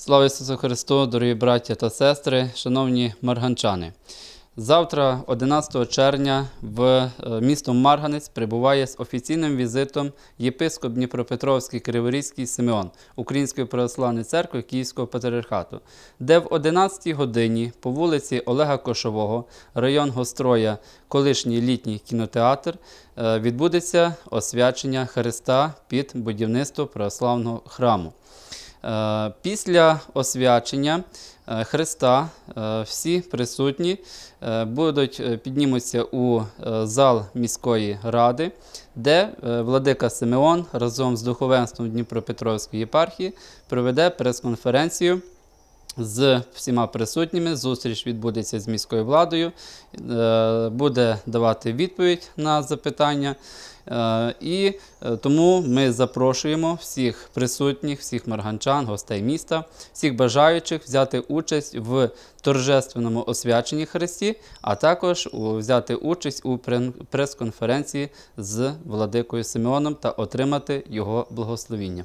Слава Ісусу Христу, дорогі браття та сестри, шановні марганчани. Завтра, 11 червня, в е, місто Марганець прибуває з офіційним візитом єпископ Дніпропетровський Криворізький Симеон Української православної церкви Київського патріархату, де в 11 годині по вулиці Олега Кошового, район Гостроя, колишній літній кінотеатр, е, відбудеться освячення Христа під будівництво православного храму. Е, Після освячення е, Христа е, всі присутні будуть піднімуться у зал міської ради, де владика Симеон разом з духовенством Дніпропетровської єпархії проведе прес-конференцію з всіма присутніми. Зустріч відбудеться з міською владою, е, буде давати відповідь на запитання. Е, І е, тому ми запрошуємо всіх присутніх, всіх марганчан, гостей міста, всіх бажаючих взяти участь в торжественному освяченні Христі, а також взяти участь у прес-конференції з владикою Симеоном та отримати його благословіння.